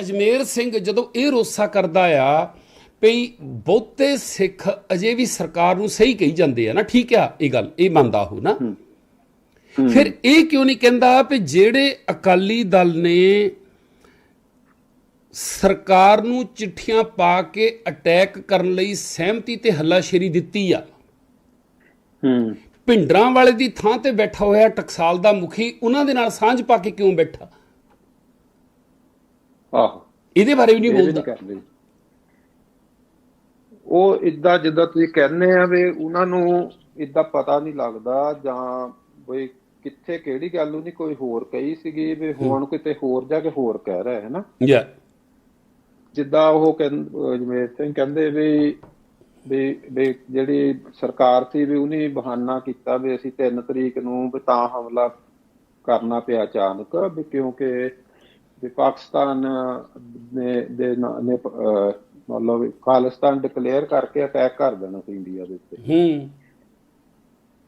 ਅਜਮੇਰ ਸਿੰਘ ਜਦੋਂ ਇਹ ਰੋਸਾ ਕਰਦਾ ਆ ਪਈ ਬਹੁਤੇ ਸਿੱਖ ਅਜੇ ਵੀ ਸਰਕਾਰ ਨੂੰ ਸਹੀ ਕਹੀ ਜਾਂਦੇ ਆ ਨਾ ਠੀਕ ਆ ਇਹ ਗੱਲ ਇਹ ਮੰਨਦਾ ਹੋ। ਨਾ ਫਿਰ ਇਹ ਕਿਉਂ ਨਹੀਂ ਕਹਿੰਦਾ ਵੀ ਜਿਹੜੇ ਅਕਾਲੀ ਦਲ ਨੇ ਸਰਕਾਰ ਨੂੰ ਚਿੱਠੀਆਂ ਪਾ ਕੇ ਅਟੈਕ ਕਰਨ ਲਈ ਸਹਿਮਤੀ ਤੇ ਹੱਲਾਸ਼ੇਰੀ ਦਿੱਤੀ ਆ। ਹੂੰ। ਭਿੰਡਰਾਂ ਵਾਲੇ ਦੀ ਥਾਂ ਤੇ ਬੈਠਾ ਹੋਇਆ ਟਕਸਾਲ ਦਾ ਮੁਖੀ ਉਹਨਾਂ ਦੇ ਨਾਲ ਸਾਂਝ ਪਾ ਕੇ ਕਿਉਂ ਬੈਠਾ? ਆਹੋ। ਇਹਦੇ ਬਾਰੇ ਵੀ ਨਹੀਂ ਬੋਲਦਾ। ਉਹ ਇਦਾਂ ਜਿੱਦਾਂ ਤੁਸੀਂ ਕਹਿੰਦੇ ਆ ਵੀ ਉਹਨਾਂ ਨੂੰ ਇਦਾਂ ਪਤਾ ਨਹੀਂ ਲੱਗਦਾ ਜਾਂ ਬਈ ਕਿੱਥੇ ਕਿਹੜੀ ਗੱਲ ਨਹੀਂ ਕੋਈ ਹੋਰ ਕਹੀ ਸੀਗੀ ਵੀ ਹੁਣ ਕਿਤੇ ਹੋਰ ਜਾ ਕੇ ਹੋਰ ਕਹਿ ਰਿਹਾ ਹੈ ਨਾ ਯਾ। ਜਿੱਦਾਂ ਉਹ ਜਿਵੇਂ ਸਿੰਘ ਕਹਿੰਦੇ ਵੀ ਵੀ ਵੀ ਜਿਹੜੀ ਸਰਕਾਰ ਸੀ ਵੀ ਉਹਨੇ ਬਹਾਨਾ ਕੀਤਾ ਵੀ ਅਸੀਂ 3 ਤਰੀਕ ਨੂੰ ਵੀ ਤਾਂ ਹਮਲਾ ਕਰਨਾ ਪਿਆ ਅਚਾਨਕ ਵੀ ਕਿਉਂਕਿ ਵੀ ਪਾਕਿਸਤਾਨ ਨੇ ਦੇ ਨਾ- ਮਤਲਬ ਖਾਲਿਸਤਾਨ ਡਿਕਲੇਅਰ ਕਰਕੇ ਅਟੈਕ ਕਰ ਦੇਣਾ ਸੀ ਇੰਡੀਆ ਦੇ ਉੱਤੇ। ਹੂੰ।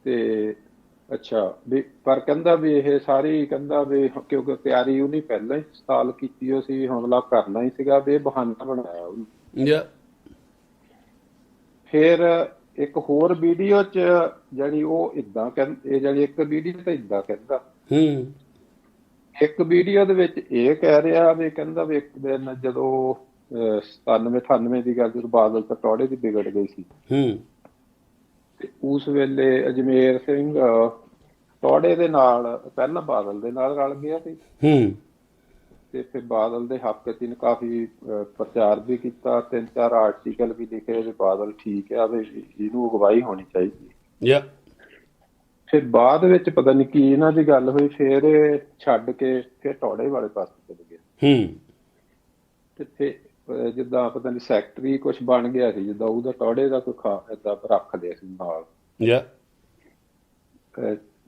ਤੇ ਅੱਛਾ ਵੀ ਪਰ ਕਹਿੰਦਾ ਵੀ ਇਹ ਸਾਰੀ ਕਹਿੰਦਾ ਵੀ ਕਿਉਂਕਿ ਤਿਆਰੀ ਉਹਨੇ ਪਹਿਲਾਂ ਹੀ ਸਟਾਲ ਕੀਤੀ ਹੋ ਸੀ ਹਮਲਾ ਕਰਨਾ ਹੀ ਸੀਗਾ ਵੀ ਇਹ ਬਹਾਨਾ ਬਣਾਇਆ ਉਹਨੇ। ਯਾ। ਫਿਰ ਇੱਕ ਹੋਰ ਵੀਡੀਓ ਚ ਜਿਹੜੀ ਉਹ ਇਦਾਂ ਕਹਿੰਦੇ ਇਹ ਜਿਹੜੀ ਇੱਕ ਵੀਡੀਓ ਤੇ ਇਦਾਂ ਕਹਿੰਦਾ। ਹੂੰ। ਇੱਕ ਵੀਡੀਓ ਦੇ ਵਿੱਚ ਇਹ ਕਹਿ ਰਿਹਾ ਵੀ ਕਹਿੰਦਾ ਵੀ ਇੱਕ ਦਿਨ ਜਦੋਂ 97 98 ਦੀ ਗੱਲ ਜਦੋਂ ਬਾਦਲ ਤਟੋੜੇ ਦੀ ਵਿਗੜ ਗਈ ਸੀ। ਹੂੰ। ਉਸ ਵੇਲੇ ਅਜਮੇਰ ਸਿੰਘ ਟੋੜੇ ਦੇ ਨਾਲ ਪਹਿਲਾਂ ਬਾਦਲ ਦੇ ਨਾਲ ਰਲ ਗਿਆ ਸੀ। ਹੂੰ। ਤੇ ਫਿਰ ਬਾਦਲ ਦੇ ਹੱਕ 'ਚ ਇਹਨੇ ਕਾਫੀ ਪ੍ਰਚਾਰ ਵੀ ਕੀਤਾ। ਤਿੰਨ ਚਾਰ ਆਰਟੀਕਲ ਵੀ ਲਿਖੇ ਵੀ ਬਾਦਲ ਠੀਕ ਆ ਵੀ ਇਹਨੂੰ ਅਗਵਾਈ ਹੋਣੀ ਚਾਹੀਦੀ। ਯਾ। ਫਿਰ ਬਾਅਦ ਵਿੱਚ ਪਤਾ ਨਹੀਂ ਕੀ ਇਹਨਾਂ ਦੀ ਗੱਲ ਹੋਈ ਫਿਰ ਛੱਡ ਕੇ ਫਿਰ ਟੋੜੇ ਵਾਲੇ ਪਾਸੇ ਚਲੇ ਗਏ। ਹੂੰ। ਤੇ ਫਿਰ ਜਿੱਦਾਂ ਪਤਾ ਨਹੀਂ ਸੈਕਟਰੀ ਕੁਝ ਬਣ ਗਿਆ ਸੀ ਜਿੱਦਾਂ ਉਹਦਾ ਟੋੜੇ ਦਾ ਕੋਈ ਖਾ ਏਦਾਂ ਰੱਖ ਲਿਆ ਸੀ ਨਾਲ। ਯਾ।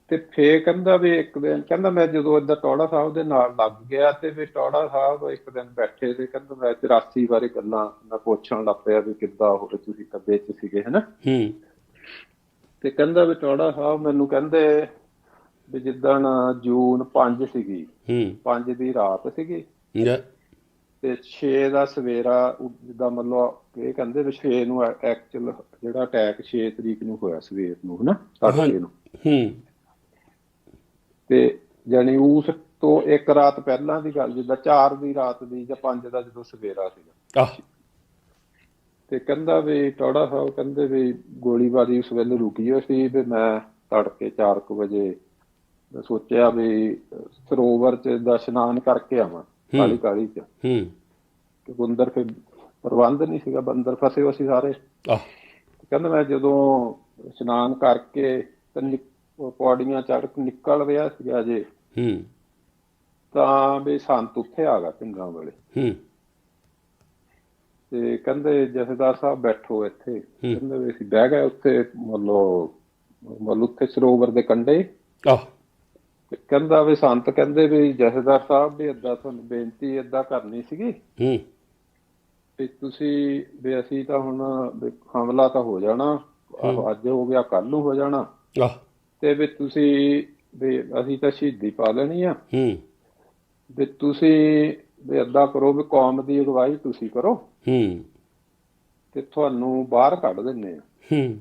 ਤੇ ਫੇਰ ਕਹਿੰਦਾ ਵੀ ਇੱਕ ਦਿਨ ਕਹਿੰਦਾ ਮੈਂ ਜਦੋਂ ਏਦਾਂ ਟੋੜਾ ਸਾਹਿਬ ਦੇ ਨਾਲ ਲੱਗ ਗਿਆ ਤੇ ਵੀ ਟੋੜਾ ਸਾਹਿਬ ਇੱਕ ਦਿਨ ਬੈਠੇ ਤੇ ਕਹਿੰਦਾ ਮੈਂ 84 ਬਾਰੇ ਗੱਲਾਂ ਮੈਂ ਪੁੱਛਣ ਲੱਗ ਪਿਆ ਵੀ ਕਿੱਦਾਂ ਹੋ ਤੁਸੀਂ ਤਾਂ ਵਿੱਚ ਸੀਗੇ ਹਨਾ? ਹੂੰ। ਤੇ ਕਹਿੰਦਾ ਵੀ ਟੋੜਾ ਸਾਹਿਬ ਮੈਨੂੰ ਕਹਿੰਦੇ ਵੀ ਜਿੱਦਣ ਜੂਨ 5 ਸੀਗੀ ਹੂੰ। 5 ਦੀ ਰਾਤ ਸੀਗੀ। ਤੇ 6 ਦਾ ਸਵੇਰਾ ਜਿੱਦਾਂ ਮਤਲਬ ਇਹ ਕਹਿੰਦੇ ਵੀ 6 ਨੂੰ ਐਕਚੁਅਲ ਜਿਹੜਾ ਅਟੈਕ 6 ਤਰੀਕ ਨੂੰ ਹੋਇਆ ਸਵੇਰ ਨੂੰ ਹਨਾ? ਤੜਕੇ ਨੂੰ। ਹੂੰ। ਤੇ ਜਾਨੀ ਉਸ ਤੋਂ ਇੱਕ ਰਾਤ ਪਹਿਲਾਂ ਦੀ ਗੱਲ ਜਿੱਦਾਂ 4 ਦੀ ਰਾਤ ਦੀ ਜਾਂ 5 ਦਾ ਜਦੋਂ ਸਵੇਰਾ ਸੀਗਾ। ਆਹ। ਤੇ ਕਹਿੰਦਾ ਵੀ ਟੋੜਾ ਸਾਹਿਬ ਕਹਿੰਦੇ ਵੀ ਗੋਲੀਬਾਰੀ ਉਸ ਵੇਲੇ ਰੁਕੀ ਹੋਈ ਸੀ ਵੀ ਮੈਂ ਤੜਕੇ 4 ਵਜੇ ਸੋਚਿਆ ਵੀ ਸਰੋਵਰ 'ਚ ਦਾ ਇਸ਼ਨਾਨ ਕਰਕੇ ਆਵਾਂ ਕਾਲੀ ਕਾਲੀ 'ਚ। ਹੂੰ। ਤੇ ਅੰਦਰ ਫਿਰ ਪ੍ਰਬੰਧ ਨਹੀਂ ਸੀਗਾ ਬੰਦਰ ਫਸੇ ਹੋਏ ਸੀ ਸਾਰੇ। ਆਹ। ਕਹਿੰਦਾ ਮੈਂ ਜਦੋਂ ਇਸ਼ਨਾਨ ਕਰਕੇ ਤੇ ਪੌੜੀਆਂ ਚੜ੍ਹ ਕੇ ਨਿਕਲ ਰਿਹਾ ਸੀਗਾ ਜੇ ਹੂੰ। ਤਾਂ ਵੀ ਸੰਤ ਉੱਥੇ ਆ ਗਿਆ ਪਿੰਡਾਂ ਵਾਲੇ। ਹੂੰ। ਤੇ ਕਹਿੰਦੇ ਜਥੇਦਾਰ ਸਾਹਿਬ ਬੈਠੋ ਇੱਥੇ। ਕਹਿੰਦੇ ਵੀ ਅਸੀਂ ਬਹਿ ਗਏ ਉੱਥੇ ਮਤਲਬ ਮਤਲਬ ਉੱਥੇ ਸਰੋਵਰ ਦੇ ਕੰਢੇ। ਆਹ। ਤੇ ਕਹਿੰਦਾ ਵੀ ਸੰਤ ਕਹਿੰਦੇ ਵੀ ਜਥੇਦਾਰ ਸਾਹਿਬ ਵੀ ਏਦਾਂ ਤੁਹਾਨੂੰ ਬੇਨਤੀ ਏਦਾਂ ਕਰਨੀ ਸੀਗੀ। ਹੂੰ। ਵੀ ਤੁਸੀਂ ਵੀ ਅਸੀਂ ਤਾਂ ਹੁਣ ਹਮਲਾ ਤਾਂ ਹੋ ਜਾਣਾ। ਅੱਜ ਹੋ ਗਿਆ ਕੱਲ ਨੂੰ ਹੋ ਜਾਣਾ। ਆਹ। ਤੇ ਵੀ ਤੁਸੀਂ ਵੀ ਅਸੀਂ ਤਾਂ ਸ਼ਹੀਦੀ ਪਾ ਲੈਣੀ ਆ। ਹੂੰ। ਵੀ ਤੁਸੀਂ ਵੀ ਏਦਾਂ ਕਰੋ ਵੀ ਕੌਮ ਦੀ ਅਗਵਾਈ ਤੁਸੀਂ ਕਰੋ ਹੂੰ। ਤੇ ਤੁਹਾਨੂੰ ਬਾਹਰ ਕੱਢ ਦਿੰਨੇ ਆ। ਹੂੰ।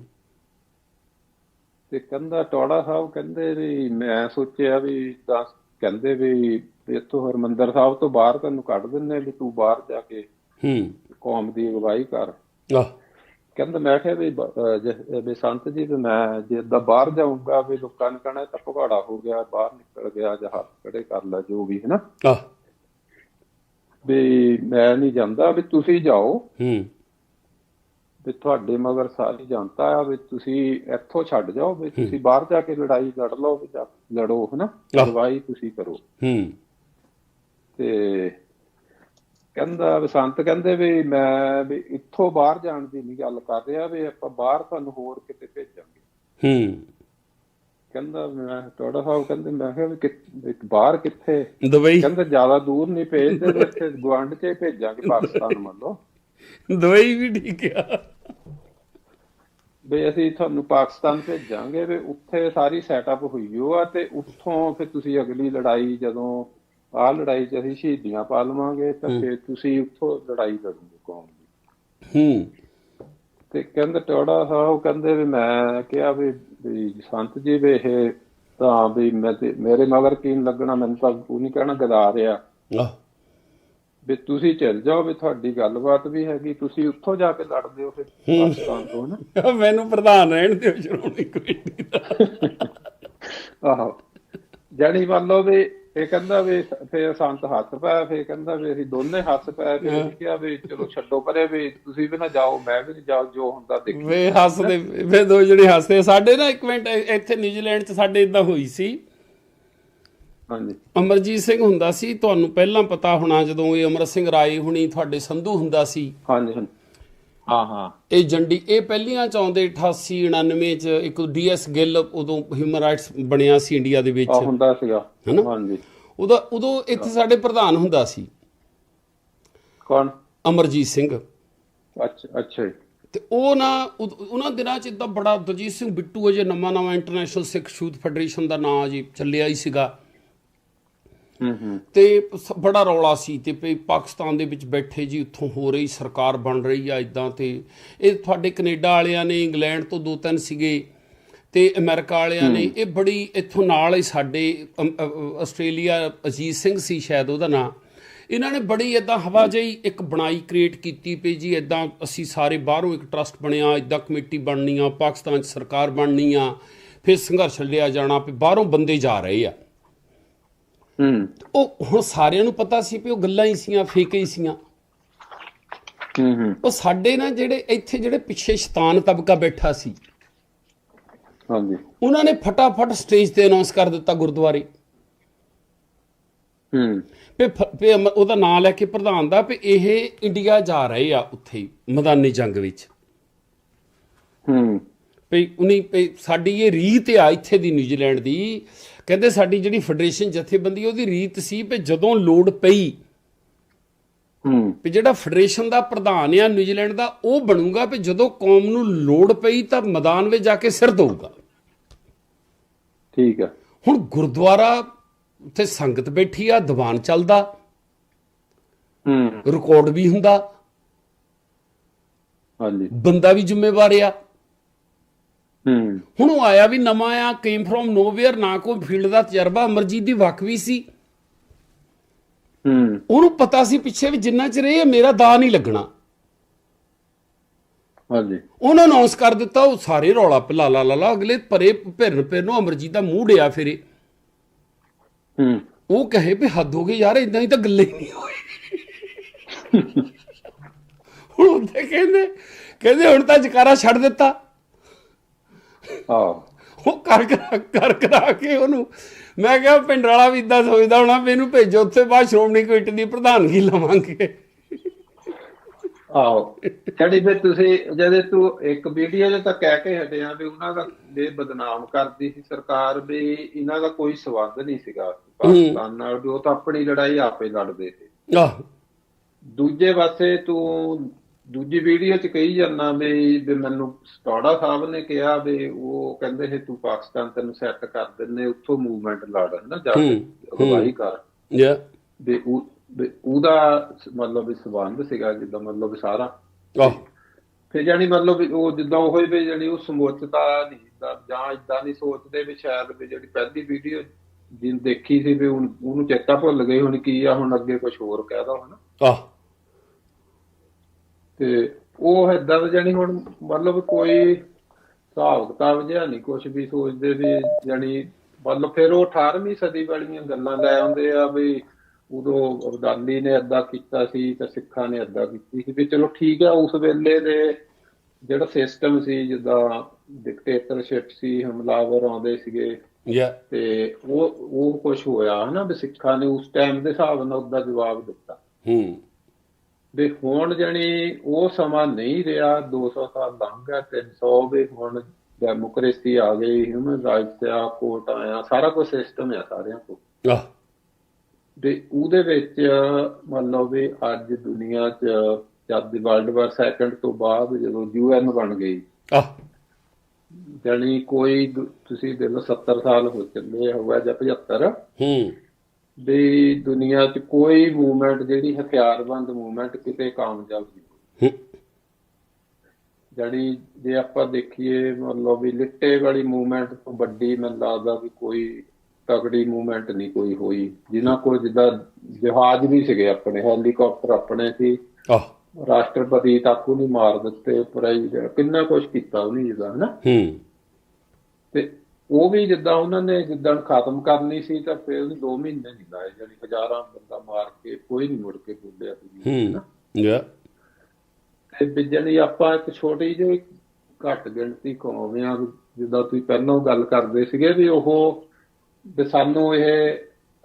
ਤੇ ਕਹਿੰਦਾ ਟੋੜਾ ਸਾਹਿਬ ਕਹਿੰਦੇ ਵੀ ਮੈਂ ਸੋਚਿਆ ਵੀ ਤਾਂ ਕਹਿੰਦੇ ਵੀ ਇੱਥੋਂ ਹਰਮੰਦਰ ਸਾਹਿਬ ਤੋਂ ਬਾਹਰ ਤੈਨੂੰ ਕੱਢ ਦਿੰਨੇ ਵੀ ਤੂੰ ਬਾਹਰ ਜਾ ਕੇ ਹੂੰ। ਕੌਮ ਦੀ ਅਗਵਾਈ ਕਰ। ਆਹ। ਕਹਿੰਦਾ ਮੈਂ ਕਿਹਾ ਵੀ ਵੀ ਸੰਤ ਜੀ ਵੀ ਮੈਂ ਜੇ ਏਦਾਂ ਬਾਹਰ ਜਾਊਂਗਾ ਵੀ ਲੋਕਾਂ ਨੇ ਕਹਿਣਾ ਤਾਂ ਭਗੌੜਾ ਹੋ ਗਿਆ ਬਾਹਰ ਨਿਕਲ ਗਿਆ ਜਾਂ ਹੱਥ ਖੜੇ ਕਰ ਲੈ ਜੋ ਵੀ ਹੈ ਨਾ? ਆਹ। ਵੀ ਮੈਂ ਨਹੀਂ ਜਾਂਦਾ ਵੀ ਤੁਸੀਂ ਜਾਓ। ਹੂੰ। ਵੀ ਤੁਹਾਡੇ ਮਗਰ ਸਾਰੀ ਜਨਤਾ ਆ ਵੀ ਤੁਸੀਂ ਇੱਥੋਂ ਛੱਡ ਜਾਓ ਵੀ ਤੁਸੀਂ ਬਾਹਰ ਜਾ ਕੇ ਲੜਾਈ ਲੜ ਲਓ ਵੀ ਜਾ ਲੜੋ ਹਨਾ। ਅਗਵਾਈ ਤੁਸੀਂ ਕਰੋ। ਹੂੰ। ਤੇ ਕਹਿੰਦਾ ਵੀ ਸੰਤ ਕਹਿੰਦੇ ਵੀ ਮੈਂ ਵੀ ਇੱਥੋਂ ਬਾਹਰ ਜਾਣ ਦੀ ਨਹੀਂ ਗੱਲ ਕਰ ਰਿਹਾ ਵੀ ਆਪਾਂ ਬਾਹਰ ਤੁਹਾਨੂੰ ਹੋਰ ਕਿਤੇ ਭੇਜਾਂਗੇ। ਹੂੰ। ਕਹਿੰਦਾ ਮੈਂ ਟੋੜਾ ਸਾਹਿਬ ਕਹਿੰਦੇ ਮੈਂ ਕਿਹਾ ਵੀ ਕਿ- ਬਾਹਰ ਕਿੱਥੇ? ਦੁਬਈ। ਕਹਿੰਦੇ ਜ਼ਿਆਦਾ ਦੂਰ ਨਹੀਂ ਭੇਜਦੇ ਇੱਥੇ ਗਵਾਂਢ 'ਚ ਭੇਜਾਂਗੇ ਪਾਕਿਸਤਾਨ ਮੰਨ ਲਓ ਦੁਬਈ ਵੀ ਠੀਕ ਆ। ਵੀ ਅਸੀਂ ਤੁਹਾਨੂੰ ਪਾਕਿਸਤਾਨ ਭੇਜਾਂਗੇ ਵੀ ਉੱਥੇ ਸਾਰੀ ਸੈਟਅਪ ਹੋਈ ਹੋ ਆ ਤੇ ਉੱਥੋਂ ਫਿਰ ਤੁਸੀਂ ਅਗਲੀ ਲੜਾਈ ਜਦੋਂ ਆਹ ਲੜਾਈ 'ਚ ਅਸੀਂ ਸ਼ਹੀਦੀਆਂ ਪਾ ਲਵਾਂਗੇ ਤਾਂ ਫਿਰ ਤੁਸੀਂ ਉੱਥੋਂ ਲੜਾਈ ਲੜੋਗੇ ਕੌਮ ਦੀ ਹੂੰ। ਤੇ ਕਹਿੰਦੇ ਟੋੜਾ ਸਾਹਿਬ ਕਹਿੰਦੇ ਵੀ ਮੈਂ ਕਿਹਾ ਵੀ ਸੰਤ ਜੀ ਵੀ ਇਹ ਤਾਂ ਵੀ ਮੇਰੇ ਮਗਰ ਕੀ ਲੱਗਣਾ ਮੈਨੂੰ ਤਾਂ ਉਹ ਨਹੀਂ ਕਹਿਣਾ ਗਦਾ ਰਿਹਾ। ਆਹ। ਵੀ ਤੁਸੀਂ ਚੱਲ ਜਾਓ ਵੀ ਤੁਹਾਡੀ ਗੱਲਬਾਤ ਵੀ ਹੈਗੀ ਤੁਸੀਂ ਉੱਥੋਂ ਜਾ ਕੇ ਲੜਦੇ ਹੋ ਫਿਰ ਪਾਕਿਸਤਾਨ ਤੋਂ ਨਾ ਮੈਨੂੰ ਪ੍ਰਧਾਨ ਰਹਿਣ ਦਿਓ ਸ਼੍ਰੋਮਣੀ ਕਮੇਟੀ ਦਾ। ਆਹੋ। ਜਾਣੀ ਮੰਨ ਲਓ ਵੀ ਇਹ ਕਹਿੰਦਾ ਵੀ ਫਿਰ ਸੰਤ ਹੱਥ ਪਾਇਆ ਫਿਰ ਕਹਿੰਦਾ ਵੀ ਅਸੀਂ ਦੋਨੇ ਹੱਥ ਪਾਇਆ ਅਸੀਂ ਕਿਹਾ ਵੀ ਚਲੋ ਛੱਡੋ ਪਰੇ ਵੀ ਤੁਸੀਂ ਵੀ ਨਾ ਜਾਓ ਮੈਂ ਵੀ ਨਹੀਂ ਜਾਓ ਜੋ ਹੁੰਦਾ ਦੇਖੀ ਵੇ ਹੱਸਦੇ ਵੇ ਦੋ ਜਿਹੜੇ ਹੱਸਦੇ ਸਾਡੇ ਨਾ ਇੱਕ ਮਿੰਟ ਇੱਥੇ ਨਿਊਜ਼ੀਲੈਂਡ 'ਚ ਸਾਡੇ ਇਦਾਂ ਹੋਈ ਸੀ। ਹਾਂਜੀ। ਅਮਰਜੀਤ ਸਿੰਘ ਹੁੰਦਾ ਸੀ ਤੁਹਾਨੂੰ ਪਹਿਲਾਂ ਪਤਾ ਹੋਣਾ ਜਦੋਂ ਇਹ ਅਮਰ ਸਿੰਘ ਰਾਏ ਹੁਣੀ ਤੁਹਾਡੇ ਸੰਧੂ ਹੁੰਦਾ ਸੀ। ਹਾਂਜੀ ਹਾਂਜੀ। ਹਾਂ ਹਾਂ। ਇਹ ਜੰਡੀ ਇਹ ਪਹਿਲੀਆਂ ਚ ਆਉਂਦੇ 88 99 ਚ ਇੱਕ ਡੀਐਸ ਗਿੱਲ ਉਦੋਂ ਹਿਊਮਨ ਰਾਈਟਸ ਬਣਿਆ ਸੀ ਇੰਡੀਆ ਦੇ ਵਿੱਚ। ਹੁੰਦਾ ਸੀਗਾ? ਹਾਂਜੀ। ਉਹਦਾ ਉਦੋਂ ਇੱਥੇ ਸਾਡੇ ਪ੍ਰਧਾਨ ਹੁੰਦਾ ਸੀ। ਕੌਣ? ਅਮਰਜੀਤ ਸਿੰਘ। ਅੱਛਾ ਅੱਛਾ। ਤੇ ਉਹ ਨਾ ਉਦ- ਉਹਨਾਂ ਦਿਨਾਂ ਚ ਇਦਾਂ ਬੜਾ ਦਲਜੀਤ ਸਿੰਘ ਬਿੱਟੂ ਅਜੇ ਨਵਾਂ ਨਵਾਂ ਇੰਟਰਨੈਸ਼ਨਲ ਸਿੱਖ ਯੂਥ ਫੈਡਰੇਸ਼ਨ ਦਾ ਨਾਂ ਜੀ ਚੱਲਿਆ ਹੀ ਸੀਗਾ। ਤੇ ਬੜਾ ਰੌਲਾ ਸੀ ਤੇ ਵੀ ਪਾਕਿਸਤਾਨ ਦੇ ਵਿੱਚ ਬੈਠੇ ਜੀ ਉੱਥੋਂ ਹੋ ਰਹੀ ਸਰਕਾਰ ਬਣ ਰਹੀ ਆ ਇਦਾਂ ਤੇ। ਇਹ ਤੁਹਾਡੇ ਕੈਨੇਡਾ ਵਾਲਿਆਂ ਨੇ ਇੰਗਲੈਂਡ ਤੋਂ ਦੋ ਤਿੰਨ ਸੀਗੇ ਤੇ ਅਮਰੀਕਾ ਵਾਲਿਆਂ ਨੇ ਇਹ ਬੜੀ ਇੱਥੋਂ ਨਾਲ ਹੀ ਸਾਡੇ ਆਸਟ੍ਰੇਲੀਆ ਅਜੀਤ ਸਿੰਘ ਸੀ ਸ਼ਾਇਦ ਉਹਦਾ ਨਾਂ। ਇਹਨਾਂ ਨੇ ਬੜੀ ਇਦਾਂ ਹਵਾ ਜਿਹੀ ਇੱਕ ਬਣਾਈ ਕ੍ਰੀਏਟ ਕੀਤੀ ਪਈ ਜੀ ਇਦਾਂ ਅਸੀਂ ਸਾਰੇ ਬਾਹਰੋਂ ਇੱਕ ਟਰਸਟ ਬਣਿਆ ਇਦਾਂ ਕਮੇਟੀ ਬਣਨੀ ਆ ਪਾਕਿਸਤਾਨ 'ਚ ਸਰਕਾਰ ਬਣਨੀ ਆ ਫਿਰ ਸੰਘਰਸ਼ ਲਿਆ ਜਾਣਾ ਵੀ ਬਾਹਰੋਂ ਬੰਦੇ ਜਾ ਰਹੇ ਆ। ਹੂੰ। ਉਹ ਹੁਣ ਸਾਰਿਆਂ ਨੂੰ ਪਤਾ ਸੀ ਵੀ ਉਹ ਗੱਲਾਂ ਹੀ ਸੀਆਂ ਫੇਕ ਹੀ ਸੀਆਂ। ਹੂੰ ਹੂੰ। ਉਹ ਸਾਡੇ ਨਾ ਜਿਹੜੇ ਇੱਥੇ ਜਿਹੜੇ ਪਿੱਛੇ ਸ਼ੈਤਾਨ ਤਬਕਾ ਬੈਠਾ ਸੀ ਹਾਂਜੀ। ਉਹਨਾਂ ਨੇ ਫਟਾਫਟ ਸਟੇਜ ਤੇ ਅਨਾਉਂਸ ਕਰ ਦਿੱਤਾ ਗੁਰਦੁਆਰੇ। ਹੂੰ। ਅਮ- ਉਹਦਾ ਨਾਂ ਲੈ ਕੇ ਪ੍ਰਧਾਨ ਦਾ ਵੀ ਇਹ ਇੰਡੀਆ ਜਾ ਰਹੇ ਆ ਉੱਥੇ ਮੈਦਾਨੀ ਜੰਗ ਵਿੱਚ। ਹੂੰ। ਵੀ ਉਨੀ ਸਾਡੀ ਇਹ ਰੀਤ ਆ ਇੱਥੇ ਦੀ ਨਿਊਜ਼ੀਲੈਂਡ ਦੀ ਕਹਿੰਦੇ ਸਾਡੀ ਜਿਹੜੀ ਫੈਡਰੇਸ਼ਨ ਜਥੇਬੰਦੀ ਉਹਦੀ ਰੀਤ ਸੀ ਵੀ ਜਦੋਂ ਲੋੜ ਪਈ ਹੂੰ। ਵੀ ਜਿਹੜਾ ਫੈਡਰੇਸ਼ਨ ਦਾ ਪ੍ਰਧਾਨ ਆ ਨਿਊਜ਼ੀਲੈਂਡ ਦਾ ਉਹ ਬਣੂਗਾ ਵੀ ਜਦੋਂ ਕੌਮ ਨੂੰ ਲੋੜ ਪਈ ਤਾਂ ਮੈਦਾਨ ਵਿੱਚ ਜਾ ਕੇ ਸਿਰ ਦਊਗਾ ਠੀਕ ਹੈ ਹੁਣ ਗੁਰਦੁਆਰਾ ਉੱਥੇ ਸੰਗਤ ਬੈਠੀ ਆ ਦੀਵਾਨ ਚੱਲਦਾ ਹੂੰ। ਰਿਕਾਰਡ ਵੀ ਹੁੰਦਾ ਹਾਂਜੀ। ਬੰਦਾ ਵੀ ਜ਼ਿੰਮੇਵਾਰ ਆ। ਹੁਣ ਉਹ ਆਇਆ ਵੀ ਨਵਾਂ ਆ ਕੇਮ ਫਰੋਮ ਨੋਵੇਅਰ ਨਾ ਕੋਈ ਫੀਲਡ ਦਾ ਤਜਰਬਾ ਅਮਰਜੀਤ ਦੀ ਵਕ ਵੀ ਸੀ। ਹੂੰ। ਉਹਨੂੰ ਪਤਾ ਸੀ ਪਿੱਛੇ ਵੀ ਜਿੰਨਾ ਚਿਰ ਇਹ ਮੇਰਾ ਦਾ ਨਹੀਂ ਲੱਗਣਾ। ਹਾਂਜੀ। ਉਹਨਾਂ ਅਨਾਉਂਸ ਕਰ ਦਿੱਤਾ ਉਹ ਸਾਰੇ ਰੌਲਾ ਪਲਾ ਲਾ ਲਾ ਅਗਲੇ ਪਰੇ ਭਿਰਨ ਭਿਰ ਨੂੰ ਅਮਰਜੀਤ ਦਾ ਮੂੰਹ ਡਿਆ ਫਿਰੇ। ਹੂੰ। ਉਹ ਕਹੇ ਵੀ ਹੱਦ ਹੋ ਗਈ ਯਾਰ ਇਦਾਂ ਹੀ ਤਾਂ ਗੱਲੇ ਨਹੀਂ ਹੋਏ ਹੁਣ ਉਹਦੇ ਕਹਿੰਦੇ ਕਹਿੰਦੇ ਹੁਣ ਤਾਂ ਜਕਾਰਾ ਛੱਡ ਦਿੱਤਾ। ਆ ਉਹ ਕਰ ਕਰ ਕਰ ਕਰਾ ਕੇ ਉਹਨੂੰ। ਮੈਂ ਕਿਹਾ ਪਿੰਡ ਵਾਲਾ ਵੀ ਇਦਾਂ ਸੋਚਦਾ ਹੋਣਾ ਵੀ ਇਹਨੂੰ ਭੇਜੋ ਉੱਥੇ ਬਾਅਦ ਸ਼੍ਰੋਮਣੀ ਕਮੇਟੀ ਦੀ ਪ੍ਰਧਾਨਗੀ ਲਵਾਂਗੇ। ਆਹੋ। ਜਿਹੜੀ ਫਿਰ ਤੁਸੀਂ ਜਦੇ ਤੂੰ ਇੱਕ ਵੀਡੀਓ 'ਚ ਤਾਂ ਕਹਿ ਕੇ ਹਟਿਆ ਵੀ ਉਹਨਾਂ ਦਾ ਇਹ ਬਦਨਾਮ ਕਰਦੀ ਸੀ ਸਰਕਾਰ ਵੀ ਇਹਨਾਂ ਦਾ ਕੋਈ ਸਬੰਧ ਨਹੀਂ ਸੀਗਾ। ਪਾਕਿਸਤਾਨ ਨਾਲ ਵੀ ਉਹ ਤਾਂ ਆਪਣੀ ਲੜਾਈ ਆਪੇ ਲੜਦੇ ਸੀ। ਆਹ। ਦੂਜੇ ਪਾਸੇ ਤੂੰ ਦੂਜੀ ਵੀਡੀਓ 'ਚ ਕਹੀ ਜਾਂਦਾ ਵੀ ਵੀ ਮੈਨੂੰ ਸਟੋੜਾ ਸਾਹਿਬ ਨੇ ਕਿਹਾ ਵੀ ਉਹ ਕਹਿੰਦੇ ਸੀ ਤੂੰ ਪਾਕਿਸਤਾਨ ਤੈਨੂੰ ਸੈੱਟ ਕਰ ਦਿੰਨੇ ਉੱਥੋਂ ਮੂਵਮੈਂਟ ਲੜ ਨਾ ਜਾ ਕੇ ਅਗਵਾਈ ਕਰ। ਯਾ ਵੀ ਉਹ ਵੀ ਉਹਦਾ ਮਤਲਬ ਵੀ ਸਬੰਧ ਸੀਗਾ ਜਿੱਦਾਂ ਮਤਲਬ ਸਾਰਾ। ਆਹ। ਫਿਰ ਜਾਨੀ ਮਤਲਬ ਉਹ ਜਿੱਦਾਂ ਉਹ ਹੀ ਵੀ ਜਾਨੀ ਉਹ ਸਮੋਚਤਾ ਨਹੀਂ ਜਾਂ ਇਦਾਂ ਨਹੀਂ ਸੋਚਦੇ ਵੀ ਸ਼ਾਇਦ ਵੀ ਜਿਹੜੀ ਪਹਿਲੀ ਵੀਡੀਓ ਜਿਨ ਦੇਖੀ ਸੀ ਵੀ ਉਹਨੂੰ ਚੇਤਾ ਭੁੱਲ ਗਈ ਹੁਣ ਕੀ ਆ ਹੁਣ ਅੱਗੇ ਕੁਝ ਹੋਰ ਕਹਿਦਾ ਹਨਾ। ਆਹ। ਤੇ ਉਹ ਏਦਾਂ ਦਾ ਜਾਨੀ ਹੁਣ ਮਤਲਬ ਕੋਈ ਹਿਸਾਬ ਕਿਤਾਬ ਜਿਹਾ ਨਹੀਂ ਕੁਝ ਵੀ ਸੋਚਦੇ ਵੀ ਜਾਨੀ ਮਤਲਬ ਫਿਰ ਉਹ 18ਵੀਂ ਸਦੀ ਵਾਲੀਆਂ ਗੱਲਾਂ ਲੈ ਆਉਂਦੇ ਆ ਵੀ ਉਦੋਂ ਅਬਦਾਲੀ ਨੇ ਏਦਾਂ ਕੀਤਾ ਸੀ ਤੇ ਸਿੱਖਾਂ ਨੇ ਏਦਾਂ ਕੀਤੀ ਸੀ ਵੀ ਚਲੋ ਠੀਕ ਆ ਉਸ ਵੇਲੇ ਦੇ ਜਿਹੜਾ ਸਿਸਟਮ ਸੀ ਜਿੱਦਾਂ ਡਿਕਟੇਟਰਸ਼ਿਪ ਸੀ ਹਮਲਾਵਰ ਆਉਂਦੇ ਸੀਗੇ। ਯਾ ਤੇ ਉਹ ਉਹ ਕੁਝ ਹੋਇਆ ਹਨਾ ਵੀ ਸਿੱਖਾਂ ਨੇ ਉਸ ਟਾਈਮ ਦੇ ਹਿਸਾਬ ਨਾਲ ਉਹਦਾ ਜਵਾਬ ਦਿੱਤਾ। ਹੂੰ। ਵੀ ਹੁਣ ਜਣੀ ਉਹ ਸਮਾਂ ਨਹੀਂ ਰਿਹਾ 200 ਸਾਲ ਲੰਘ ਗਿਆ 300 ਵੀ ਹੁਣ ਡੈਮੋਕ੍ਰੇਸੀ ਆ ਗਈ ਹਿਊਮਨ ਰਾਈਟਸ ਆ ਕੋਰਟ ਆਇਆ ਸਾਰਾ ਕੁਝ ਸਿਸਟਮ ਆ ਸਾਰਿਆਂ ਕੋਲ। ਆਹ। ਤੇ ਉਹਦੇ ਵਿੱਚ ਮੰਨ ਲਓ ਵੀ ਅੱਜ ਦੁਨੀਆ 'ਚ ਜਦ ਦੀ ਵਰਲਡ ਵਾਰ ਸੈਕੰਡ ਤੋਂ ਬਾਅਦ ਜਦੋਂ ਯੂਐਨ ਬਣ ਗਈ। ਆਹ। ਜਾਣੀ ਕੋਈ ਦੁ- ਤੁਸੀਂ ਦੇ ਲਓ 70 ਸਾਲ ਹੋ ਚੱਲੇ ਹੋਇਆ ਜਾਂ 75 ਹੂੰ। ਵੀ ਦੁਨੀਆ 'ਚ ਕੋਈ ਮੂਵਮੈਂਟ ਜਿਹੜੀ ਹਥਿਆਰਬੰਦ ਮੂਵਮੈਂਟ ਕਿਤੇ ਕਾਮਯਾਬ ਨਹੀਂ ਜਿਹੜੀ ਜੇ ਆਪਾਂ ਦੇਖੀਏ ਮਤਲਬ ਵੀ ਲਿੱਟੇ ਵਾਲੀ ਮੂਵਮੈਂਟ ਤੋਂ ਵੱਡੀ ਮੈਨੂੰ ਲੱਗਦਾ ਵੀ ਕੋਈ ਤਕੜੀ ਮੂਵਮੈਂਟ ਨਹੀਂ ਕੋਈ ਹੋਈ। ਜਿਨ੍ਹਾਂ ਕੋਲ ਜਿੱਦਾਂ ਜਹਾਜ਼ ਵੀ ਸੀਗੇ ਆਪਣੇ ਹੈਲੀਕਾਪਟਰ ਆਪਣੇ ਸੀ। ਆਹ। ਰਾਸ਼ਟਰਪਤੀ ਤੱਕ ਉਹਨੂੰ ਮਾਰ ਦਿੱਤੇ ਪ੍ਰੈਜ਼ੀਡੈਂਟ ਕਿੰਨਾ ਕੁਝ ਕੀਤਾ ਉਹਨੇ ਜਿੱਦਾਂ ਹਨਾ? ਹੂੰ। ਉਹ ਵੀ ਜਿੱਦਾਂ ਉਹਨਾਂ ਨੇ ਜਿੱਦਾਂ ਖਤਮ ਕਰਨੀ ਸੀ ਤਾਂ ਫਿਰ ਉਹਨੂੰ 2 ਮਹੀਨੇ ਨਹੀਂ ਲਾਏ ਜਾਨੀ ਹਜ਼ਾਰਾਂ ਬੰਦਾ ਮਾਰ ਕੇ ਕੋਈ ਨਹੀਂ ਮੁੜ ਕੇ ਬੋਲਿਆ ਸੀ ਹੂੰ ਯਾ। ਤੇ ਵੀ ਜਾਣੀ ਆਪਾਂ ਇੱਕ ਛੋਟੀ ਜਿਹੀ ਘੱਟ ਗਿਣਤੀ ਕੌਮ ਆ ਜਿੱਦਾਂ ਤੁਸੀਂ ਪਹਿਲਾਂ ਗੱਲ ਕਰਦੇ ਸੀਗੇ ਵੀ ਉਹ ਵੀ ਸਾਨੂੰ ਇਹ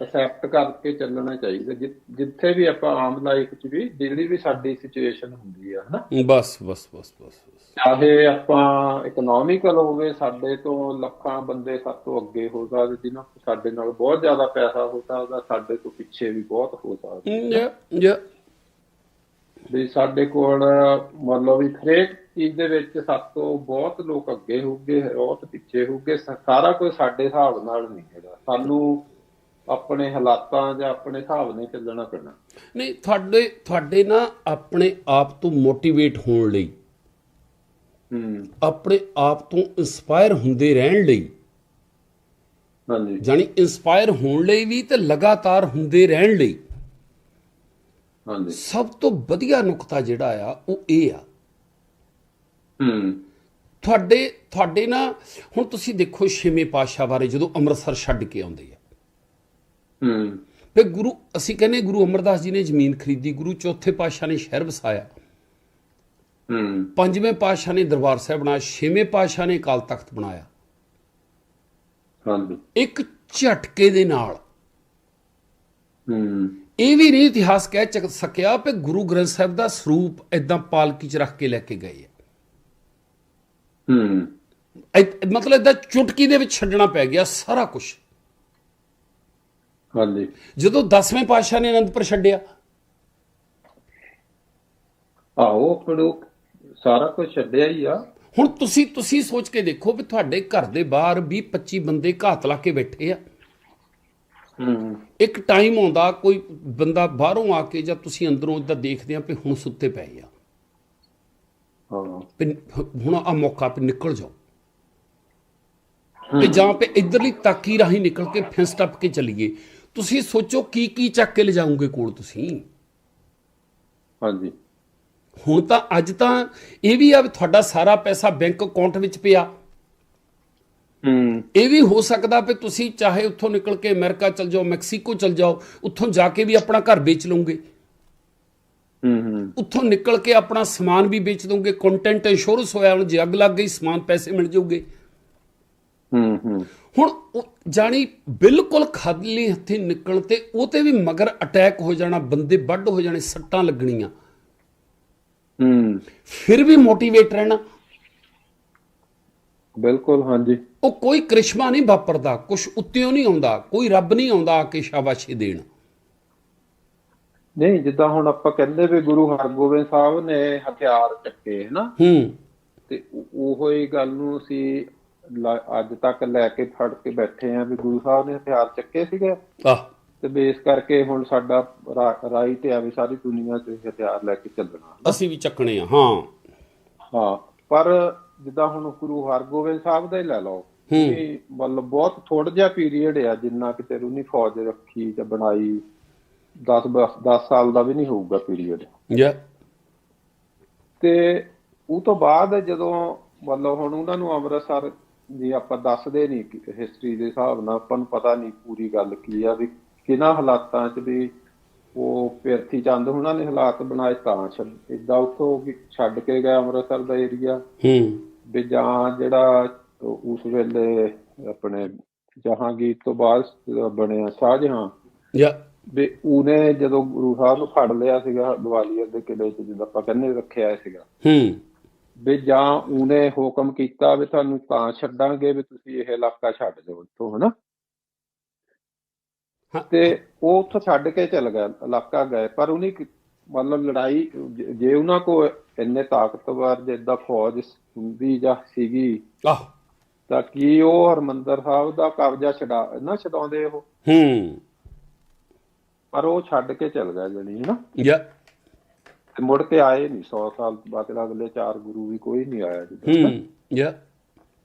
ਅਸੈਪਟ ਕਰਕੇ ਚੱਲਣਾ ਚਾਹੀਦਾ। ਜਿੱਥੇ ਵੀ ਆਪਾਂ ਆਮ ਲਾਈਫ 'ਚ ਵੀ ਜਿਹੜੀ ਵੀ ਸਾਡੀ ਸਿਚੁਏਸ਼ਨ ਹੁੰਦੀ ਆ ਹਨਾ? ਬਸ ਬਸ ਬਸ ਬਸ ਚਾਹੇ ਆਪਾਂ ਇਕਨੋਮਿਕਲ ਹੋਵੇ ਸਾਡੇ ਤੋਂ ਲੱਖਾਂ ਬੰਦੇ ਸਾਡੇ ਤੋਂ ਅੱਗੇ ਹੋ ਸਕਦੇ ਜਿਨ੍ਹਾਂ ਸਾਡੇ ਨਾਲ ਬਹੁਤ ਜ਼ਿਆਦਾ ਪੈਸਾ ਹੋ ਸਕਦਾ ਸਾਡੇ ਤੋਂ ਪਿੱਛੇ ਵੀ ਬਹੁਤ ਹੋ ਸਕਦਾ ਯਾ ਯਾ। ਵੀ ਸਾਡੇ ਕੋਲ ਮਤਲਬ ਵੀ ਹਰੇਕ ਚੀਜ਼ ਦੇ ਵਿੱਚ ਸਾਡੇ ਤੋਂ ਬਹੁਤ ਲੋਕ ਅੱਗੇ ਹੋਗੇ ਬਹੁਤ ਪਿੱਛੇ ਸ- ਸਾਰਾ ਕੁਝ ਸਾਡੇ ਹਿਸਾਬ ਨਾਲ ਨਹੀਂ ਹੈਗਾ। ਸਾਨੂੰ ਆਪਣੇ ਹਾਲਾਤਾਂ ਜਾਂ ਆਪਣੇ ਹਿਸਾਬ ਨਾਲ ਚੱਲਣਾ ਪੈਣਾ। ਨਹੀਂ ਤੁਹਾਡੇ ਤੁਹਾਡੇ ਨਾ ਆਪਣੇ ਆਪ ਤੋਂ ਮੋਟੀਵੇਟ ਹੋਣ ਲਈ ਹੂੰ। ਆਪਣੇ ਆਪ ਤੋਂ ਇਨਸਪਾਇਰ ਹੁੰਦੇ ਰਹਿਣ ਲਈ ਹਾਂਜੀ। ਜਾਨੀ ਇਨਸਪਾਇਰ ਹੋਣ ਲਈ ਵੀ ਤੇ ਲਗਾਤਾਰ ਹੁੰਦੇ ਰਹਿਣ ਲਈ ਹਾਂਜੀ। ਸਭ ਤੋਂ ਵਧੀਆ ਨੁਕਤਾ ਜਿਹੜਾ ਆ ਉਹ ਇਹ ਆ। ਹੂੰ। ਤੁਹਾਡੇ ਤੁਹਾਡੇ ਨਾ ਹੁਣ ਤੁਸੀਂ ਦੇਖੋ ਛੇਵੇਂ ਪਾਤਸ਼ਾਹ ਬਾਰੇ ਜਦੋਂ ਅੰਮ੍ਰਿਤਸਰ ਛੱਡ ਕੇ ਆਉਂਦੇ ਆ ਹੂੰ। ਫਿਰ ਗੁਰੂ ਅਸੀਂ ਕਹਿੰਦੇ ਗੁਰੂ ਅਮਰਦਾਸ ਜੀ ਨੇ ਜ਼ਮੀਨ ਖਰੀਦੀ ਗੁਰੂ ਚੌਥੇ ਪਾਤਸ਼ਾਹ ਨੇ ਸ਼ਹਿਰ ਵਸਾਇਆ। ਹੂੰ। ਪੰਜਵੇਂ ਪਾਤਸ਼ਾਹ ਨੇ ਦਰਬਾਰ ਸਾਹਿਬ ਬਣਾਇਆ ਛੇਵੇਂ ਪਾਤਸ਼ਾਹ ਨੇ ਅਕਾਲ ਤਖਤ ਬਣਾਇਆ। ਹਾਂਜੀ। ਇੱਕ ਝਟਕੇ ਦੇ ਨਾਲ। ਹੂੰ। ਇਹ ਵੀ ਨਹੀਂ ਇਤਿਹਾਸ ਕਹਿ ਚੱਕ ਸਕਿਆ ਕਿ ਗੁਰੂ ਗ੍ਰੰਥ ਸਾਹਿਬ ਦਾ ਸਰੂਪ ਇਦਾਂ ਪਾਲਕੀ 'ਚ ਰੱਖ ਕੇ ਲੈ ਕੇ ਗਏ ਹੂੰ। ਮਤਲਬ ਇਦਾਂ ਚੁਟਕੀ ਦੇ ਵਿੱਚ ਛੱਡਣਾ ਪੈ ਗਿਆ ਸਾਰਾ ਕੁਝ ਹਾਂਜੀ। ਜਦੋਂ 10ਵੇਂ ਪਾਤਸ਼ਾਹ ਨੇ ਅਨੰਦਪੁਰ ਛੱਡਿਆ? ਆਹੋ ਫਿਰ ਉਹ ਸਾਰਾ ਕੁਝ ਛੱਡਿਆ ਹੀ ਆ। ਹੁਣ ਤੁਸੀਂ ਤੁਸੀਂ ਸੋਚ ਕੇ ਦੇਖੋ ਵੀ ਤੁਹਾਡੇ ਘਰ ਦੇ ਬਾਹਰ 20 25 ਬੰਦੇ ਘਾਤ ਲਾ ਕੇ ਬੈਠੇ ਆ। ਹੂੰ। ਇੱਕ ਟਾਈਮ ਆਉਂਦਾ ਕੋਈ ਬੰਦਾ ਬਾਹਰੋਂ ਆ ਕੇ ਜਾਂ ਤੁਸੀਂ ਅੰਦਰੋਂ ਇਦਾਂ ਦੇਖਦੇ ਆ ਵੀ ਹੁਣ ਸੁੱਤੇ ਪਏ ਆ। ਹਾਂ। ਹੁਣ ਆ ਮੌਕਾ ਤੇ ਨਿਕਲ ਜਾਓ। ਤੇ ਜਾਂ ਪੇ ਇਧਰਲੀ ਤਾਕੀ ਰਾਹੀਂ ਨਿਕਲ ਕੇ ਫਿੰਸ ਟੱਪ ਕੇ ਚਲੀਏ। ਤੁਸੀਂ ਸੋਚੋ ਕੀ ਕੀ ਚੱਕ ਕੇ ਲਿਜਾਓਗੇ ਕੋਲ ਤੁਸੀਂ? ਹਾਂਜੀ। ਹੁਣ ਤਾਂ ਅੱਜ ਤਾਂ ਇਹ ਵੀ ਆ ਤੁਹਾਡਾ ਸਾਰਾ ਪੈਸਾ ਬੈਂਕ ਅਕਾਊਂਟ ਵਿੱਚ ਪਿਆ। ਹੂੰ। ਇਹ ਵੀ ਹੋ ਸਕਦਾ ਵੀ ਤੁਸੀਂ ਚਾਹੇ ਉੱਥੋਂ ਨਿਕਲ ਕੇ ਅਮਰੀਕਾ ਚਲ ਜਾਓ ਮੈਕਸੀਕੋ ਚਲ ਜਾਓ ਉੱਥੋਂ ਜਾ ਕੇ ਵੀ ਆਪਣਾ ਘਰ ਵੇਚ ਲਓਗੇ। ਹੂੰ ਹੂੰ। ਉੱਥੋਂ ਨਿਕਲ ਕੇ ਆਪਣਾ ਸਮਾਨ ਵੀ ਵੇਚ ਦੋਗੇ ਕੰਟੈਂਟ ਇੰਸ਼ੋਰੈਂਸ ਹੋਇਆ ਹੁਣ ਜੇ ਅੱਗ ਲੱਗ ਗਈ ਸਮਾਨ ਪੈਸੇ ਮਿਲ ਜਾਊਗੇ। ਹੂੰ ਹੂੰ। ਹੁਣ ਜਾਣੀ ਬਿਲਕੁਲ ਖਾਲੀ ਹੱਥੀ ਨਿਕਲ ਤੇ ਉਹ ਤੇ ਵੀ ਮਗਰ ਅਟੈਕ ਹੋ ਜਾਣਾ ਬੰਦੇ ਵੱਢ ਹੋ ਜਾਣੇ ਸੱਟਾਂ ਲੱਗਣੀਆਂ। ਹੂੰ। ਫਿਰ ਵੀ ਮੋਟੀਵੇਟ ਰਹਿਣਾ। ਬਿਲਕੁਲ ਹਾਂਜੀ। ਉਹ ਕੋਈ ਕ੍ਰਿਸ਼ਮਾ ਨਹੀਂ ਵਾਪਰਦਾ ਕੁਝ ਉੱਤਿਓਂ ਨਹੀਂ ਆਉਂਦਾ ਕੋਈ ਰੱਬ ਨਹੀਂ ਆਉਂਦਾ ਆ ਕੇ ਸ਼ਾਬਾਸ਼ੀ ਦੇਣ। ਨਹੀਂ ਜਿੱਦਾਂ ਹੁਣ ਆਪਾਂ ਕਹਿੰਦੇ ਵੀ ਗੁਰੂ ਹਰਗੋਬਿੰਦ ਸਾਹਿਬ ਨੇ ਹਥਿਆਰ ਚੱਕੇ ਹਨਾ? ਹੂੰ। ਤੇ ਉਹ- ਹੀ ਗੱਲ ਨੂੰ ਅਸੀਂ ਅੱਜ ਤੱਕ ਲੈ ਕੇ ਫੜ ਕੇ ਬੈਠੇ ਆ ਵੀ ਗੁਰੂ ਸਾਹਿਬ ਨੇ ਹਥਿਆਰ ਚੱਕੇ ਸੀਗੇ। ਆਹ। ਤੇ ਬੇਸ ਕਰਕੇ ਹੁਣ ਸਾਡਾ ਰਾਈਟ ਆ ਵੀ ਸਾਰੀ ਦੁਨੀਆ 'ਚ ਹਥਿਆਰ ਲੈ ਕੇ ਚੱਲਣਾ। ਅਸੀਂ ਵੀ ਚੱਕਣੇ ਆ ਹਾਂ। ਹਾਂ ਪਰ ਜਿੱਦਾਂ ਹੁਣ ਗੁਰੂ ਹਰਗੋਬਿੰਦ ਸਾਹਿਬ ਦਾ ਹੀ ਲੈ ਲਓ ਕਿ ਮਤਲਬ ਬਹੁਤ ਥੋੜਾ ਜਿਹਾ ਪੀਰੀਅਡ ਆ ਜਿੰਨਾ ਕਿ ਤੇਰੂ ਨਹੀਂ ਫੌਜ ਰੱਖੀ ਤੇ ਬਣਾਈ 10 10 ਸਾਲ ਦਾ ਵੀ ਨਹੀਂ ਹੋਊਗਾ ਪੀਰੀਅਡ ਯਾ। ਤੇ ਉਹ ਤੋਂ ਬਾਅਦ ਜਦੋਂ ਮਤਲਬ ਹੁਣ ਉਹਨਾਂ ਨੂੰ ਅੰਮ੍ਰਿਤਸਰ ਜੀ ਆਪਾਂ ਦੱਸਦੇ ਨਹੀਂ ਹਿਸਟਰੀ ਦੇ ਹਿਸਾਬ ਨਾਲ ਆਪਾਂ ਨੂੰ ਪਤਾ ਨਹੀਂ ਪੂਰੀ ਗੱਲ ਕੀ ਆ ਵੀ ਕਿਹਨਾਂ ਹਾਲਾਤਾਂ 'ਚ ਵੀ ਉਹ ਪਿਰਥੀ ਚੰਦ ਉਹਨਾਂ ਨੇ ਹਾਲਾਤ ਬਣਾਏ ਤਾਂ ਛੱਡ ਇਦਾਂ ਉੱਥੋਂ ਵੀ ਛੱਡ ਕੇ ਗਏ ਅੰਮ੍ਰਿਤਸਰ ਦਾ ਏਰੀਆ ਹੂੰ। ਵੀ ਜਾਂ ਜਿਹੜਾ ਉਸ ਵੇਲੇ ਆਪਣੇ ਜਹਾਂਗੀਰ ਤੋਂ ਬਾਅਦ ਬਣਿਆ ਸ਼ਾਹਜਹਾਂ ਯਾ। ਵੀ ਉਹਨੇ ਜਦੋਂ ਗੁਰੂ ਸਾਹਿਬ ਨੂੰ ਫੜ ਲਿਆ ਸੀਗਾ ਗਵਾਲੀਅਰ ਦੇ ਕਿਲੇ 'ਚ ਜਿੱਦਾਂ ਆਪਾਂ ਕਹਿੰਦੇ ਰੱਖਿਆ ਸੀਗਾ। ਹੂੰ। ਵੀ ਜਾਂ ਉਹਨੇ ਹੁਕਮ ਕੀਤਾ ਵੀ ਤੁਹਾਨੂੰ ਤਾਂ ਛੱਡਾਂਗੇ ਵੀ ਤੁਸੀਂ ਇਹ ਇਲਾਕਾ ਛੱਡ ਦਿਓ ਇੱਥੋਂ ਹਨਾ। ਤੇ ਉਹ ਉੱਥੋਂ ਛੱਡ ਕੇ ਚਲ ਗਿਆ ਇਲਾਕਾ ਗਏ। ਪਰ ਉਹਨੇ ਮਤਲਬ ਲੜਾਈ ਜੇ- ਜੇ ਉਹਨਾਂ ਕੋ ਇੰਨੇ ਤਾਕਤਵਰ ਜਿੱਦਾਂ ਫੌਜ ਹੁੰਦੀ ਜਾਂ ਸੀਗੀ ਆਹ। ਤਾਂ ਕੀ ਉਹ ਹਰਮੰਦਰ ਸਾਹਿਬ ਦਾ ਕਬਜ਼ਾ ਛਡਾ ਨਾ ਛਡਾਉਂਦੇ ਉਹ? ਹੂੰ। ਪਰ ਉਹ ਛੱਡ ਕੇ ਚਲ ਗਿਆ ਜਣੀ ਹਨਾ? ਯਾ। ਤੇ ਮੁੜ ਕੇ ਆਏ ਨਹੀਂ 100 ਸਾਲ ਬਾਅਦ ਅਗਲੇ ਚਾਰ ਗੁਰੂ ਵੀ ਕੋਈ ਨਹੀਂ ਆਇਆ ਜਿੱਦਾਂ ਹੂੰ ਯਾ।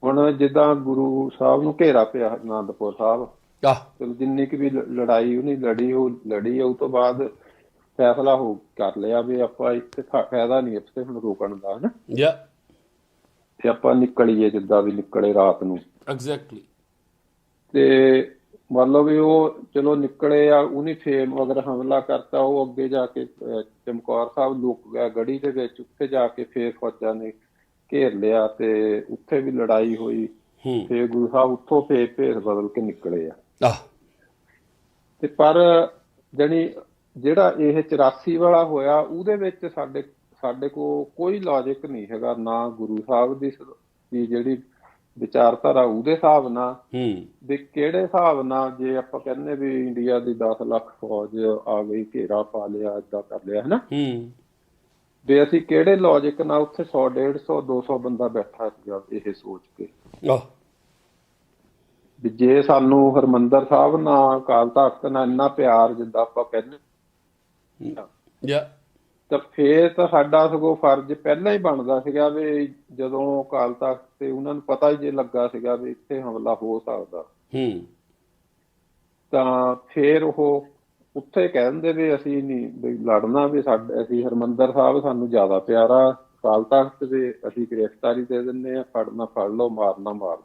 ਹੁਣ ਜਿੱਦਾਂ ਗੁਰੂ ਸਾਹਿਬ ਨੂੰ ਘੇਰਾ ਪਿਆ ਆਨੰਦਪੁਰ ਸਾਹਿਬ ਆਹ। ਜਿੰਨੀ ਕੁ ਵੀ ਲੜਾਈ ਉਹਨੇ ਲੜੀ ਉਹ ਲੜੀ ਉਸ ਤੋਂ ਬਾਅਦ ਫੈਸਲਾ ਹੋ ਕਰ ਲਿਆ ਵੀ ਆਪਾਂ ਇੱਥੇ ਫਾਇਦਾ ਨਹੀਂ ਇੱਥੇ ਹੁਣ ਰੋਕਣ ਦਾ ਹਨਾ। ਯਾ। ਤੇ ਆਪਾਂ ਨਿਕਲੀਏ ਜਿੱਦਾਂ ਵੀ ਨਿਕਲੇ ਰਾਤ ਨੂੰ। ਐਗਜ਼ੈਕਟਲੀ ਤੇ ਮੰਨ ਲਓ ਵੀ ਉਹ ਚਲੋ ਨਿਕਲੇ ਆ ਉਹਨੇ ਫੇਰ ਅਗਰ ਹਮਲਾ ਕਰਤਾ ਉਹ ਅੱਗੇ ਜਾ ਕੇ ਚਮਕੌਰ ਸਾਹਿਬ ਲੁਕ ਗਿਆ ਗੜੀ ਦੇ ਵਿੱਚ ਉੱਥੇ ਜਾ ਕੇ ਫੇਰ ਫੌਜਾਂ ਨੇ ਘੇਰ ਲਿਆ ਤੇ ਉੱਥੇ ਵੀ ਲੜਾਈ ਹੋਈ। ਫੇਰ ਗੁਰੂ ਸਾਹਿਬ ਉੱਥੋਂ ਫੇਰ ਭੇਸ ਬਦਲ ਕੇ ਨਿਕਲੇ ਆ। ਤੇ ਪਰ ਜਣੀ ਜਿਹੜਾ ਇਹ 84 ਵਾਲਾ ਹੋਇਆ ਉਹਦੇ ਵਿੱਚ ਸਾਡੇ ਸਾਡੇ ਕੋ ਕੋਈ ਲੌਜੀਕ ਨਹੀਂ ਹੈਗਾ ਨਾ ਗੁਰੂ ਸਾਹਿਬ ਦੀ ਜਿਹੜੀ ਵਿਚਾਰਧਾਰਾ ਉਹਦੇ ਹਿਸਾਬ ਨਾਲ ਹੂੰ। ਵੀ ਕਿਹੜੇ ਹਿਸਾਬ ਨਾਲ ਜੇ ਆਪਾਂ ਕਹਿੰਦੇ ਵੀ ਇੰਡੀਆ ਦੀ 10 ਲੱਖ ਫੌਜ ਆ ਗਈ ਘੇਰਾ ਪਾ ਲਿਆ ਏਦਾਂ ਕਰ ਲਿਆ ਹਨਾ? ਹੂੰ। ਵੀ ਅਸੀਂ ਕਿਹੜੇ ਲੌਜੀਕ ਨਾਲ ਉੱਥੇ 100 150 200 ਬੰਦਾ ਬੈਠਾ ਸੀਗਾ ਇਹ ਸੋਚ ਕੇ। ਆਹ। ਵੀ ਜੇ ਸਾਨੂੰ ਹਰਮੰਦਰ ਸਾਹਿਬ ਨਾਲ ਅਕਾਲ ਤਖਤ ਨਾਲ ਇੰਨਾ ਪਿਆਰ ਜਿੱਦਾਂ ਆਪਾਂ ਕਹਿੰਦੇ ਯਾ। ਤਾਂ ਫੇਰ ਤਾਂ ਸਾਡਾ ਸਗੋਂ ਫਰਜ਼ ਪਹਿਲਾਂ ਹੀ ਬਣਦਾ ਸੀਗਾ ਵੀ ਜਦੋਂ ਅਕਾਲ ਤਖਤ ਤੇ ਉਹਨਾਂ ਨੂੰ ਪਤਾ ਹੀ ਜੇ ਲੱਗਾ ਸੀਗਾ ਵੀ ਇੱਥੇ ਹਮਲਾ ਹੋ ਸਕਦਾ। ਹੂੰ। ਤਾਂ ਫੇਰ ਉਹ ਉੱਥੇ ਕਹਿੰਦੇ ਵੀ ਅਸੀਂ ਨਹੀਂ ਵੀ ਲੜਨਾ ਵੀ ਸਾਡੇ ਅਸੀਂ ਹਰਮੰਦਰ ਸਾਹਿਬ ਸਾਨੂੰ ਜ਼ਿਆਦਾ ਪਿਆਰਾ ਅਕਾਲ ਤਖਤ ਦੇ ਅਸੀਂ ਗ੍ਰਿਫਤਾਰੀ ਦੇ ਦਿੰਨੇ ਆ ਫੜਨਾ ਫੜ ਲਓ ਮਾਰਨਾ ਮਾਰ